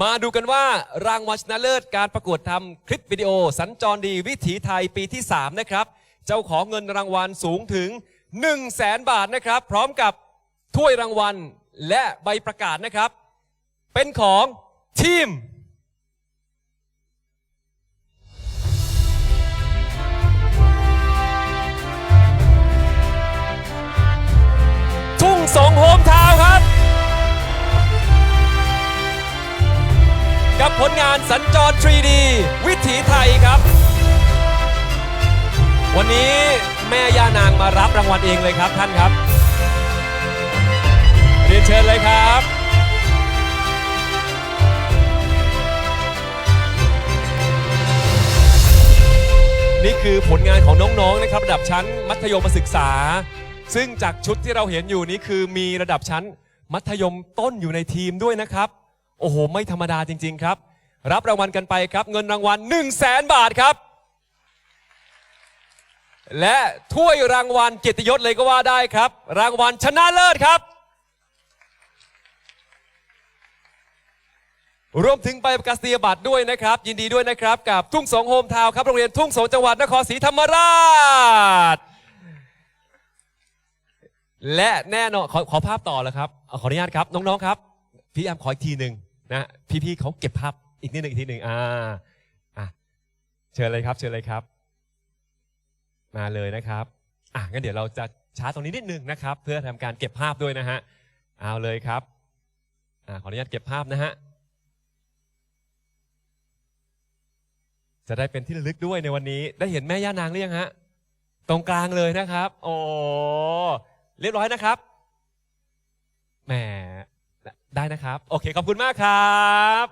มาดูกันว่ารางวัลชนะเลิศการประกวดทำคลิปวิดีโอ สัญจรดีวิถีไทยปีที่ 3 นะครับ เจ้าของเงินรางวัลสูงถึง 1 0 0 0 0แสนบาทนะครับ พร้อมกับถ้วยรางวัลและใบประกาศนะครับ เป็นของทีมับผลงานสัญจร 3D วิถีไทยครับ วันนี้แม่ย่านางมารับรางวัลเองเลยครับท่านครับ เรียนเชิญเลยครับนี่คือผลงานของน้องๆ นะครับ ระดับชั้นมัธยมศึกษา ซึ่งจากชุดที่เราเห็นอยู่นี้คือมีระดับชั้นมัธยมต้นอยู่ในทีมด้วยนะครับ โอ้โห ไม่ธรรมดาจริง ๆ ครับ รับรางวัลกันไปครับ เงินรางวัล1 0 0 0 0แสนบาทครับ และถ้วยรางวัลเกียรติยศเลยก็ว่าได้ครับ รางวัลชนะเลิศครับ รวมถึงใบประกาศนียบัตรด้วยนะครับ ยินดีด้วยนะครับ กับทุ่งสงโฮมทาวนครับโรงเรียนทุ่งสงจังหวัดนครศรีธรรมราช และแน่นอนขอขอภาพต่อแล้วครับ ขออนุญาตครับ น้องๆครับ พี่แอมขออีกทีหนึ่ง นะพี่ๆเขาเก็บภาพอีกนิดหนึ่งอีกทีหนึ่งอ่าอะเชิญเลยครับ เชิญเลยครับ มาเลยนะครับอะงั้นเดี๋ยวเราจะช้าตรงนี้นิดนึงนะครับ เพื่อทำการเก็บภาพด้วยนะฮะเอาเลยครับอ่าขออนุญาตเก็บภาพนะฮะจะได้เป็นที่ระลึกด้วยในวันนี้ ได้เห็นแม่ย่านางหรือยังฮะตรงกลางเลยนะครับ โอ้เรียบร้อยนะครับแหม ได้นะครับ โอเค ขอบคุณมากครับ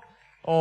โอ้